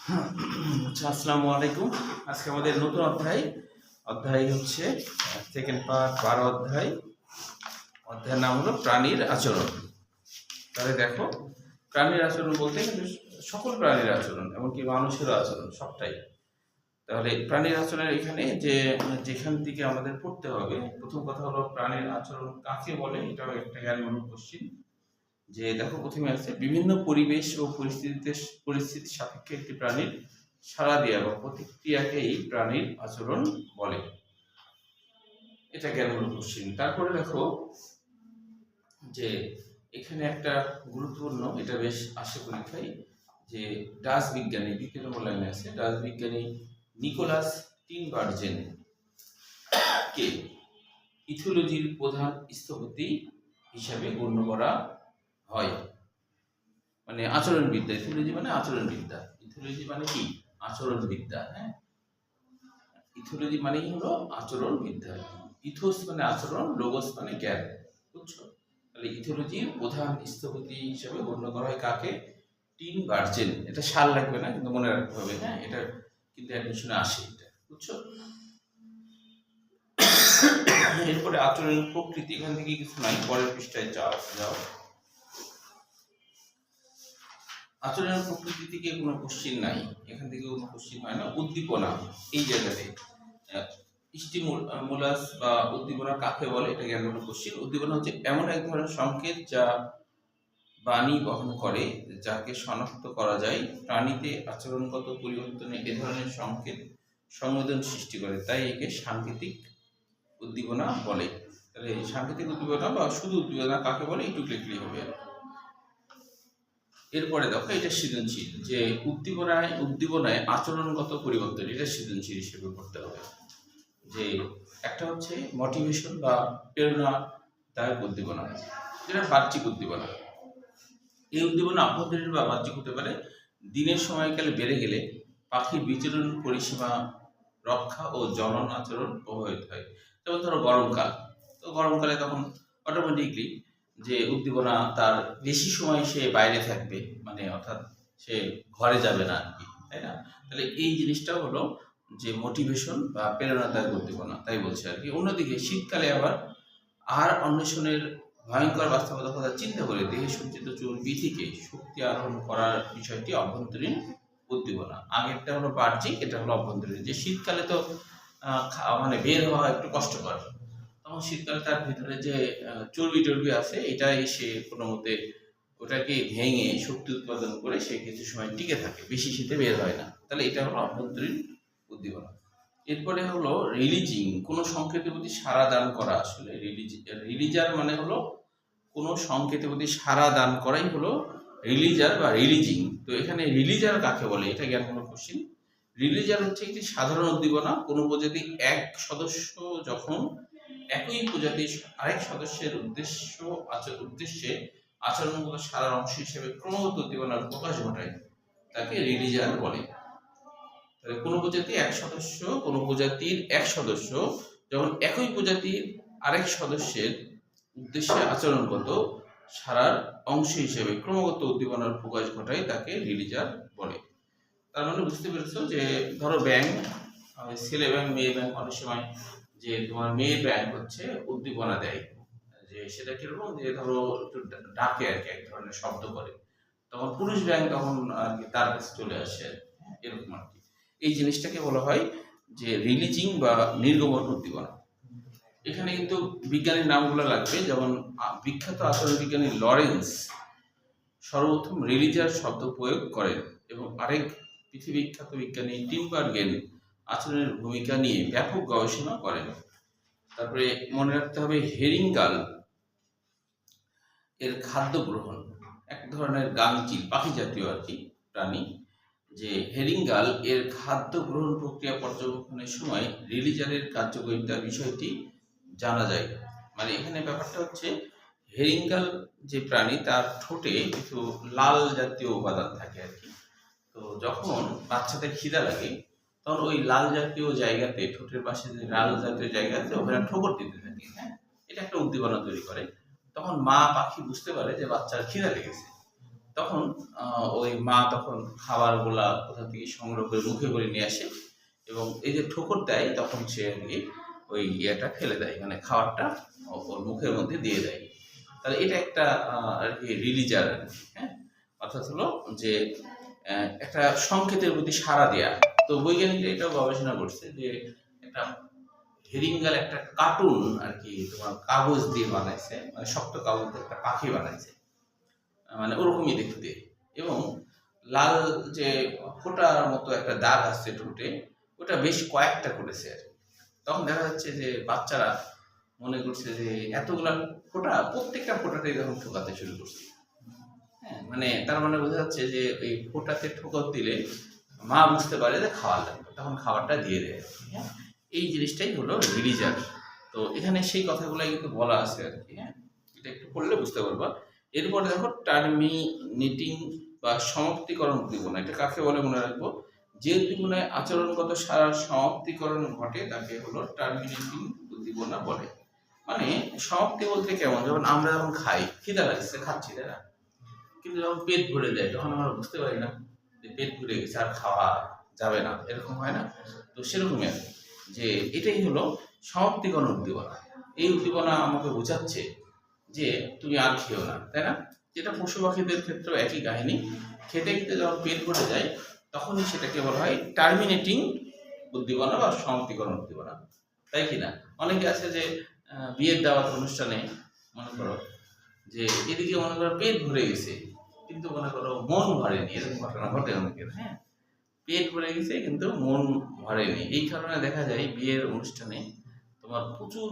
আচ্ছা আসসালামু আলাইকুম। আজকে আমাদের নতুন অধ্যায়। অধ্যায় হচ্ছে সেকেন্ড পার্ট বারো অধ্যায়। অধ্যায়ের নাম হলো প্রাণীর আচরণ। তাহলে দেখো, প্রাণীর আচরণ বলতে কিন্তু সকল প্রাণীর আচরণ, এমনকি মানুষেরও আচরণ, সবটাই। তাহলে প্রাণীর আচরণের এখানে যে, যেখান থেকে আমাদের পড়তে হবে, প্রথম কথা হলো প্রাণীর আচরণ কাকে বলে, এটাও একটা জ্ঞানমূলক কোশ্চিন যে দেখো প্রথমে আছে, বিভিন্ন পরিবেশ ও পরিস্থিতিতে পরিস্থিতির সাপেক্ষে একটি প্রাণীর সাড়া দেওয়া বা প্রতিক্রিয়াকেই প্রাণীর আচরণ বলে। এটা জ্ঞানমূলক কোশ্চিন। তারপরে দেখো যে এখানে একটা গুরুত্বপূর্ণ, এটা বেশ আসে পরীক্ষায়, যে ডাচ বিজ্ঞানী দ্বিতীয় নম্বর লাইনে আছে, ডাচ বিজ্ঞানী নিকোলাস টিনবার্জেন কে ইথোলজির প্রধান স্থপতি হিসাবে গণ্য করা হয়। মানে আচরণবিদ্যা ইথোলজি মানে আচরণবিদ্যা। ইথোলজি মানে কি? আচরণবিদ্যা হ্যাঁ? ইথোলজি মানেই হলো আচরণবিদ্যা। ইথোস মানে আচরণ, লোগোস মানে জ্ঞান, বুঝছ? তাহলে ইথোলজির প্রধান স্থপতি হিসেবে গণ্য করা হয় কাকে? টিন গার্জেন এটা সাল লাগবে না, কিন্তু মনে রাখতে হবে হ্যাঁ? এটা কিন্তু অ্যাডমিশনে আসে এটা, বুঝছ? এরপরে আচরণ প্রকৃতি, এখান থেকে কিছু নাই, পরের পৃষ্ঠায় যাও যাও। আচরণের প্রকৃতি থেকে কোনো কোশ্চিন নাই। এখান থেকে কোনো কোশ্চিন হয় না। উদ্দীপনা এই জায়গাতে। স্টিমুলাস বা উদ্দীপনা কাকে বলে এটা জ্ঞানগত কোশ্চিন উদ্দীপনা হচ্ছে এমন এক ধরনের সংকেত যা বাণী বহন করে, যাকে শনাক্ত করা যায়। প্রাণীতে আচরণগত পরিবর্তনে এ ধরনের সংকেত সংবেদন সৃষ্টি করে। তাই একে সাংকেতিক উদ্দীপনা বলে। তাহলে সাংকেতিক উদ্দীপনা বা শুধু উদ্দীপনা কাকে বলে? একটু লিখলেই হবে। আর। এরপরে দেখো, এটা সৃজনশীল, যে উদ্দীপনায় উদ্দীপনায় আচরণগত পরিবর্তন, এটা সৃজনশীল হিসেবে করতে হবে। যে একটা হচ্ছে মোটিভেশন বা প্রেরণাদায়ক উদ্দীপনা, যেটা বাহ্যিক উদ্দীপনা। এই উদ্দীপনা আভ্যন্তরীণ বা বাহ্যিক হতে পারে, দিনের সময়কালে বেড়ে গেলে পাখির বিচরণ পরিসীমা রক্ষা ও জনন আচরণ প্রভাবিত হয়। যেমন ধরো গরমকাল, তো গরমকালে তখন অটোমেটিকলি যে উদ্দীপনা তার বেশি সময় সে বাইরে থাকবে মানে অর্থাৎ সে ঘরে যাবে না আর কি তাই না? তাহলে এই জিনিসটা হলো যে মোটিভেশন বা প্রেরণাদায়ক উদ্দীপনা, তাই বলছে আর কি অন্যদিকে শীতকালে আবার আহার অন্বেষণের ভয়ঙ্কর বাস্তবতার কথা চিন্তা করে দেহে সঞ্চিত চর্বি থেকে শক্তি আহরণ করার বিষয়টি অভ্যন্তরীণ উদ্দীপনা। আগেরটা হলো বাহ্যিক, এটা হলো অভ্যন্তরীণ। যে শীতকালে তো মানে বের হওয়া একটু কষ্টকর। তখন শীতকালে তার ভিতরে যে চর্বি টর্বি আছে এটা এসে কোনো মতে ওটাকে ভেঙে শক্তি উৎপাদন করে সে কিছু সময় টিকে থাকে। বেশি শীতে বের হয় না। তাহলে এটা হলো অভ্যন্তরীণ উদ্দীপনা। এরপরে হলো রিলিজিং কোনো সংকেতের প্রতি সারা দান করা আসলে। রিলিজার মানে হলো কোনো সংকেতের প্রতি সারা দান করাই হলো রিলিজার বা রিলিজিং তো এখানে রিলিজার কাকে বলে? এটা জ্ঞান জ্ঞানমূলক কোশ্চিন রিলিজার হচ্ছে একটি সাধারণ উদ্দীপনা। কোনো প্রজাতি এক সদস্য যখন একই প্রজাতির আরেক সদস্যের উদ্দেশ্য আচার উদ্দেশ্যে আচরণগত সারার অংশ হিসেবে ক্রমাগত উদ্দীপনার প্রকাশ ঘটায়। তাকে রিলিজার বলে। তাহলে কোনো প্রজাতি এক সদস্য, কোনো প্রজাতির এক সদস্য যখন একই প্রজাতির আরেক সদস্যের উদ্দেশ্যে আচরণগত সারার অংশ হিসেবে ক্রমাগত উদ্দীপনার প্রকাশ ঘটায় তাকে রিলিজার বলে। তার মানে বুঝতে পেরেছ যে ধরো ব্যাংক ছেলে ব্যাংক মেয়ে ব্যাং অনেক সময় যে তোমার মেয়ে ব্যাং হচ্ছে, উদ্দীপনা দেয়। যে সেটা কীরকম? যে ধরো একটু ডাকে আর কি, এক ধরনের শব্দ করে। তখন পুরুষ ব্যাং তখন আর কি তার কাছে চলে আসে। এরকম আর কি। এই জিনিসটাকে বলা হয় যে রিলিজিং বা নির্গমন উদ্দীপনা। এখানে কিন্তু বিজ্ঞানীর নামগুলো লাগবে, যেমন বিখ্যাত আচরণ বিজ্ঞানী লরেন্স সর্বপ্রথম রিলিজার শব্দ প্রয়োগ করেন এবং আরেক পৃথিবী বিখ্যাত বিজ্ঞানী টিমবার্গেন আচরণের ভূমিকা নিয়ে ব্যাপক গবেষণা করেন। তারপরে মনে রাখতে হবে, হেরিঙ্গাল এর খাদ্য গ্রহণ, এক ধরনের গাংচিল পাখি জাতীয় আর কি, প্রাণী, যে হেরিঙ্গাল এর খাদ্য গ্রহণ প্রক্রিয়া পর্যবেক্ষণের সময় রিলিজারের কার্যকারিতার বিষয়টি জানা যায়। মানে এখানে ব্যাপারটা হচ্ছে, হেরিঙ্গাল যে প্রাণী, তার ঠোঁটে কিছু লাল জাতীয় উপাদান থাকে আর কি। তো যখন বাচ্চাদের খিদা লাগে তখন ওই লাল জাতীয় জায়গাতে, ঠোঁটের পাশে যে লাল জাতীয় জায়গাতে ওখানে ঠোকর দিতে থাকে হ্যাঁ? এটা একটা উদ্দীপনা তৈরি করে। তখন মা পাখি বুঝতে পারে যে বাচ্চার খিদা লেগেছে। তখন ওই মা তখন খাবারগুলা কোথা থেকে সংগ্রহ করে মুখে করে নিয়ে আসে এবং এই যে ঠোকর দেয়, তখন সে আর ওই ইয়েটা ফেলে দেয় মানে খাবারটা ওর মুখের মধ্যে দিয়ে দেয়। তাহলে এটা একটা আর কি রিলিজার হ্যাঁ? অর্থাৎ হলো যে একটা সংকেতের প্রতি সাড়া দেয়া। তো বৈজ্ঞানিকরা এটাও গবেষণা করছে যে একটা হেরিঙ্গাল একটা কার্টুন আর কি তোমার কাগজ দিয়ে বানাইছে মানে শক্ত কাগজ একটা পাখি বানাইছে। মানে ওরকমই দেখতে। এবং লাল যে ফোটার মতো একটা দাগ আসছে ঠোঁটে, ওটা বেশ কয়েকটা করেছে আর। তখন দেখা যাচ্ছে যে বাচ্চারা মনে করছে যে এতগুলা ফোঁটা, প্রত্যেকটা ফোঁটাতেই তখন ঠোকাতে শুরু করছে। হ্যাঁ মানে তার মানে বোঝা যাচ্ছে যে এই ফোঁটাতে ঠোকর দিলে মা বুঝতে পারে যে খাওয়ার লাগবে, তখন খাবারটা দিয়ে দেয়। হ্যাঁ? এই জিনিসটাই হলো রিলিজার তো এখানে সেই কথাগুলো কিন্তু বলা আছে আর কি হ্যাঁ? এটা একটু পড়লে বুঝতে পারবা। এরপর দেখো টার্মিনেটিং বা সমাপ্তিকরণ উদ্দীপনা এটা কাকে বলে মনে রাখব? যে উদ্দীপনায় আচরণগত সারা সমাপ্তিকরণ ঘটে, তাকে হলো টার্মিনেটিং উদ্দীপনা বলে। মানে সমাপ্তি বলতে কেমন? যখন আমরা যখন খাই, খিদা লাগছে, খাচ্ছি, তাই না? কিন্তু যখন পেট ভরে যায়, তখন আমরা বুঝতে পারি না। পেট ভরে গেছে আর খাওয়া যাবে না, এরকম হয় না? তো সেরকমই আর যে এটাই হলো সমাপ্তিকরণ উদ্দীপনা। এই উদ্দীপনা আমাকে বোঝাচ্ছে যে তুমি আর খেও না, তাই না? যেটা পশু পাখিদের ক্ষেত্রেও একই কাহিনী। খেতে খেতে যখন পেট ভরে যায়, তখনই সেটাকে বলা হয় টার্মিনেটিং উদ্দীপনা বা সমাপ্তিকরণ উদ্দীপনা। তাই কি না? অনেকে আছে যে বিয়ের দাওয়াত অনুষ্ঠানে, মনে করো, যে এদিকে মনে করো পেট ভরে গেছে কিন্তু মনে করো মন ভরেনি এরকম ঘটনা ঘটে অনেকের হ্যাঁ? পেট ভরে গেছে কিন্তু মন ভরেনি। এই কারণে দেখা যায় বিয়ের অনুষ্ঠানে তোমার প্রচুর